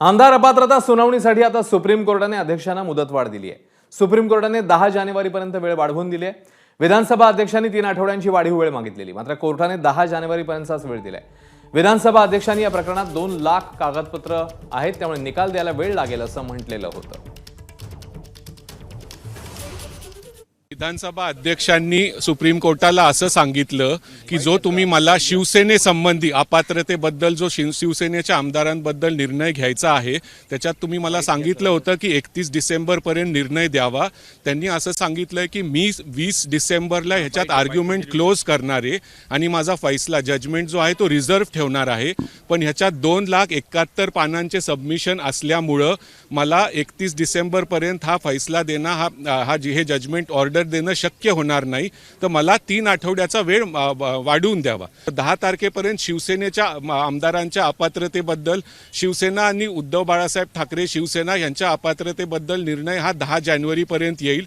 आमदार अपात्रता सुनावणीसाठी आता सुप्रीम कोर्टाने अध्यक्षांना मुदतवाढ दिली आहे. सुप्रीम कोर्टाने दहा जानेवारीपर्यंत वेळ वाढवून दिली आहे. विधानसभा अध्यक्षांनी तीन आठवड्यांची वाढीव वेळ मागितलेली मात्र कोर्टाने दहा जानेवारीपर्यंतचाच वेळ दिलाय. विधानसभा अध्यक्षांनी या प्रकरणात दोन लाख कागदपत्र आहेत त्यामुळे निकाल द्यायला वेळ लागेल असं म्हटलेलं होतं. विधानसभा अध्यक्षांनी सुप्रीम कोर्टाला असं सांगितलं की जो तुम्ही मला शिवसेनेसंबंधी अपात्रतेबद्दल जो शिव शिवसेनेच्या आमदारांबद्दल निर्णय घ्यायचा आहे त्याच्यात तुम्ही मला सांगितलं होतं की एकतीस डिसेंबरपर्यंत निर्णय द्यावा. त्यांनी असं सांगितलं की मी वीस डिसेंबरला ह्याच्यात आर्ग्युमेंट क्लोज करणार आहे आणि माझा फैसला जजमेंट जो आहे तो रिझर्व्ह ठेवणार आहे. पण ह्याच्यात दोन लाख एकाहत्तर पानांचे सबमिशन असल्यामुळं मला एकतीस डिसेंबरपर्यंत हा फैसला देणं हा हा जी हे जजमेंट ऑर्डर देणं शक्य होणार नाही तर मला तीन आठवड्याचा वेळ वाढवून द्यावा. दहा तारखेपर्यंत शिवसेनेच्या आमदारांच्या अपात्रतेबद्दल शिवसेना आणि उद्धव बाळासाहेब ठाकरे शिवसेना यांच्या अपात्रतेबद्दल निर्णय हा दहा जानेवारीपर्यंत येईल.